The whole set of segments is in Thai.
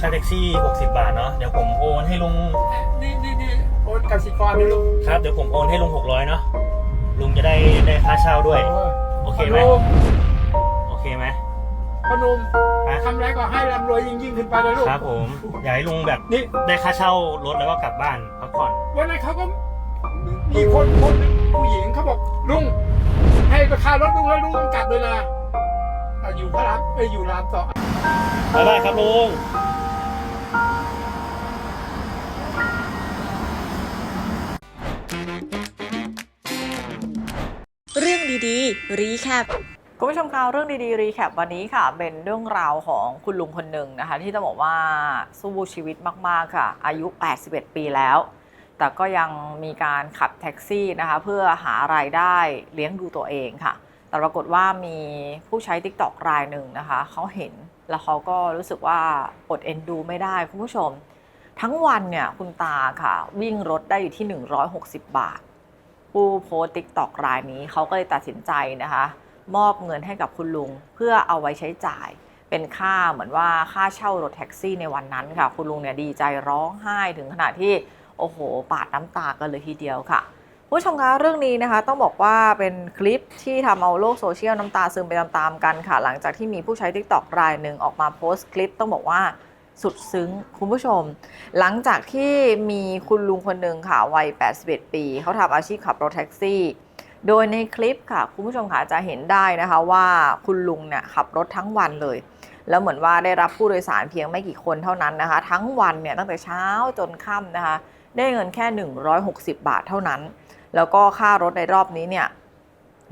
ค่าแท็กซี่ 60 บาทเนาะเดี๋ยวผมโอนให้ลุงนี่นี่นี่โอนกสิกรนี่ลูกครับเดี๋ยวผมโอนให้ลุง600เนาะลุงจะได้ได้ค่าเช่าด้วย โอเคไหมพนุ่มโอเคไหมพนุ่มฮะทำอะไรก็ให้ร่ำรวยยิ่งยิ่งขึ้นไปนะลูกครับผมอยากให้ลุงแบบนี่ได้ค่าเช่ารถแล้วก็กลับบ้านพักผ่อนวันนั้นเขาก็มีคนคนหนึ่งผู้หญิงเขาบอกลุงให้ราคารถลุงแล้วลุงต้องกลับเลยนะอะอยู่พระรามเอ้ยอยู่รามสองบ๊ายบายครับลุง เรื่องดีๆ รีแคปคุณผู้ชมคะเรื่องดีๆ รีแคปวันนี้ค่ะ เป็นเรื่องราวของคุณลุงคนหนึ่งนะคะ ที่ต้องบอกว่าสู้ชีวิตมาก ๆ ค่ะ อายุ 81 ปีแล้ว แต่ก็ยังมีการขับแท็กซี่นะคะ เพื่อหารายได้เลี้ยงดูตัวเองค่ะ แต่ปรากฏว่ามีผู้ใช้ t ิ k t o k รายหนึ่งนะคะ เขาเห็น แล้วเขาก็รู้สึกว่าอดเอ็นดูไม่ได้คุณผู้ชม ทั้งวันเนี่ยคุณตาค่ะ วิ่งรถได้อยู่ที่ 160 บาท ผู้โพสติ๊กตอกรายนี้เขาก็เลยตัดสินใจนะคะ มอบเงินให้กับคุณลุงเพื่อเอาไว้ใช้จ่าย เป็นค่าเหมือนว่าค่าเช่ารถแท็กซี่ในวันนั้นค่ะ คุณลุงเนี่ยดีใจร้องไห้ถึงขนาดที่โอ้โห ปาดน้ำตากันเลยทีเดียวค่ะ ผู้ชมคะเรื่องนี้นะคะต้องบอกว่าเป็นคลิปที่ทำเอาโลกโซเชียลน้ำตาซึมไปตามๆกันค่ะ หลังจากที่มีผู้ใช้ TikTok รายหนึ่งออกมาโพสต์คลิปต้องบอกว่าสุดซึ้งคุณผู้ชม หลังจากที่มีคุณลุงคนหนึ่งค่ะวัย 81 ปี เขาทำอาชีพขับรถแท็กซี่ โดยในคลิปค่ะ คุณผู้ชมค่ะจะเห็นได้นะคะว่าคุณลุงเนี่ยขับรถทั้งวันเลย แล้วเหมือนว่าได้รับผู้โดยสารเพียงไม่กี่คนเท่านั้นนะคะ ทั้งวันเนี่ยตั้งแต่เช้าจนค่ำนะคะ ได้เงินแค่ 160 บาทเท่านั้น แล้วก็ค่ารถในรอบนี้เนี่ย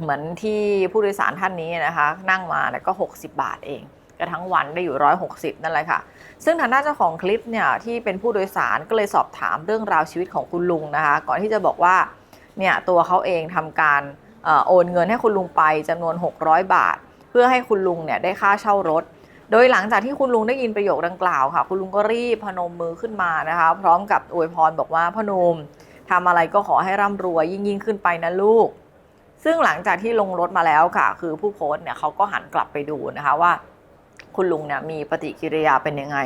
เหมือนที่ผู้โดยสารท่านนี้นะคะ นั่งมาเนี่ก็ 60 บาทเองก็ทั้งวันได้อยู่ 160 นั่นแหละค่ะ ซึ่งทางด้านเจ้าของคลิปเนี่ยที่เป็นผู้โดยสารก็เลยสอบถามเรื่องราวชีวิตของคุณลุงนะคะ ก่อนที่จะบอกว่าเนี่ยตัวเขาเองทำการอโอนเงินให้คุณลุงไปจำนวน 600 บาท เพื่อให้คุณลุงเนี่ยได้ค่าเช่ารถ โดยหลังจากที่คุณลุงได้ยินประโยคดังกล่าวค่ะ คุณลุงก็รีบพนมมือขึ้นมานะคะ พร้อมกับอวยพรบอกว่าพนมทำอะไรก็ขอให้ร่ำรวยยิ่งยิ่งขึ้นไปนะลูก ซึ่งหลังจากที่ลงรถมาแล้วค่ะ คือผู้โพสต์เนี่ยเขาก็หันกลับไปดูนะคะว่า คุณลุงเนี่ยมีปฏิกิริยาเป็นยังไง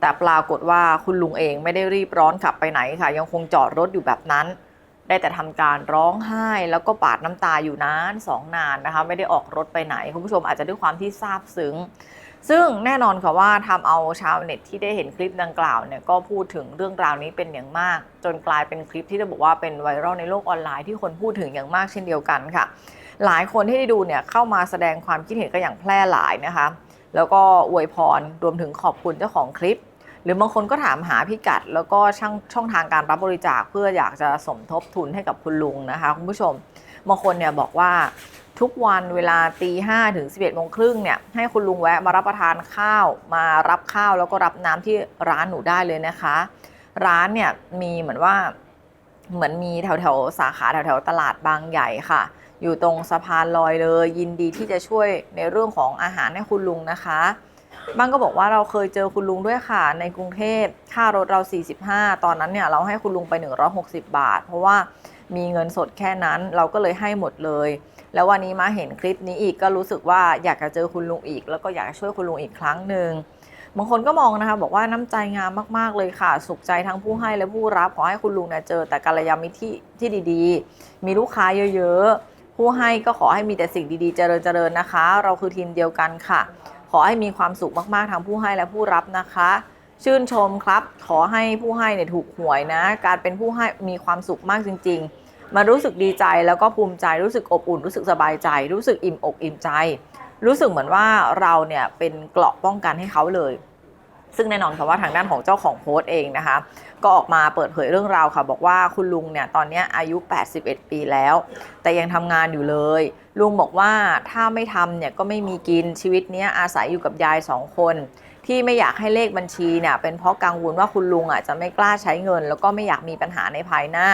แต่ปรากฏว่าคุณลุงเองไม่ได้รีบร้อนขับไปไหนค่ะ ยังคงจอดรถอยู่แบบนั้น ได้แต่ทำการร้องไห้แล้วก็ปาดน้ำตาอยู่นานสองนานนะคะ ไม่ได้ออกรถไปไหนคุณผู้ชมอาจจะด้วยความที่ซาบซึ้ง ซึ่งแน่นอนค่ะว่าทำเอาชาวเน็ตที่ได้เห็นคลิปดังกล่าวเนี่ยก็พูดถึงเรื่องราวนี้เป็นอย่างมาก จนกลายเป็นคลิปที่จะบอกว่าเป็นไวรัลในโลกออนไลน์ที่คนพูดถึงอย่างมากเช่นเดียวกันค่ะ หลายคนที่ได้ดูเนี่ยเข้ามาแสดงความคิดเห็นกันอย่างแพร่หลายนะคะ แล้วก็อวยพรรวมถึงขอบคุณเจ้าของคลิป หรือบางคนก็ถามหาพิกัด แล้วก็ช่องช่องทางการรับบริจาคเพื่ออยากจะสมทบทุนให้กับคุณลุงนะคะคุณผู้ชมบางคนเนี่ยบอกว่า ทุกวันเวลาตีห้าถึง11โมงครึ่งเนี่ยให้คุณลุงแวะมารับประทานข้าว มารับข้าวแล้วก็รับน้ำที่ร้านหนูได้เลยนะคะ ร้านเนี่ยมีเหมือนว่าเหมือนมีแถวแถวสาขาแถวแถวตลาดบางใหญ่ค่ะ อยู่ตรงสะพานลอยเลย ยินดีที่จะช่วยในเรื่องของอาหารให้คุณลุงนะคะบ้างก็บอกว่าเราเคยเจอคุณลุงด้วยค่ะ ในกรุงเทพค่ารถเรา 45 ตอนนั้นเนี่ยเราให้คุณลุงไป 160 บาท เพราะว่ามีเงินสดแค่นั้นเราก็เลยให้หมดเลย แล้ววันนี้มาเห็นคลิปนี้อีกก็รู้สึกว่าอยากจะเจอคุณลุงอีก แล้วก็อยากช่วยคุณลุงอีกครั้งหนึ่งบางคนก็มองนะคะบอกว่าน้ำใจงามมากๆเลยค่ะ สุขใจทั้งผู้ให้และผู้รับขอให้คุณลุงเนี่ยเจอแต่กัลยาณมิตรที่ที่ดีๆ มีลูกค้าเยอะๆ ผู้ให้ก็ขอให้มีแต่สิ่งดีๆ เจริญเจริญนะคะ เราคือทีมเดียวกันค่ะ ขอให้มีความสุขมากๆทั้งผู้ให้และผู้รับนะคะ ชื่นชมครับ ขอให้ผู้ให้เนี่ยถูกหวยนะ การเป็นผู้ให้มีความสุขมากจริง ๆ มารู้สึกดีใจแล้วก็ภูมิใจรู้สึกอบอุ่น รู้สึกสบายใจ รู้สึกอิ่มอกอิ่มใจ รู้สึกเหมือนว่าเราเนี่ยเป็นเกราะป้องกันให้เขาเลย ซึ่งแน่นอนค่ะว่าทางด้านของเจ้าของโพสต์เองนะคะ ก็ออกมาเปิดเผยเรื่องราวค่ะ บอกว่าคุณลุงเนี่ยตอนนี้อายุ 81 ปีแล้ว แต่ยังทำงานอยู่เลย ลุงบอกว่าถ้าไม่ทำเนี่ยก็ไม่มีกินชีวิตเนี้ยอาศัยอยู่กับยายสองคนที่ไม่อยากให้เลขบัญชีเนี่ยเป็นเพราะกังวลว่าคุณลุงอะจะไม่กล้าใช้เงิน แล้วก็ไม่อยากมีปัญหาในภายหน้า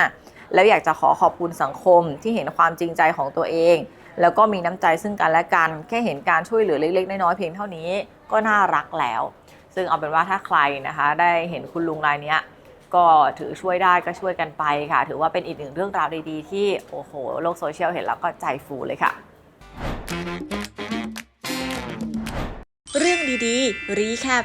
แล้วอยากจะขอขอบคุณสังคมที่เห็นความจริงใจของตัวเอง แล้วก็มีน้ำใจซึ่งกันและกัน แค่เห็นการช่วยเหลือเล็กๆน้อยๆเพียงเท่านี้ก็น่ารักแล้ว ซึ่งเอาเป็นว่าถ้าใครนะคะ ได้เห็นคุณลุงรายนี้ก็ถือช่วยได้ก็ช่วยกันไปค่ะ ถือว่าเป็นอีกหนึ่งเรื่องราวดีๆ ที่โอ้โหโลกโซเชียลเห็นแล้วก็ใจฟูเลยค่ะ เรื่องดีๆ รีแคป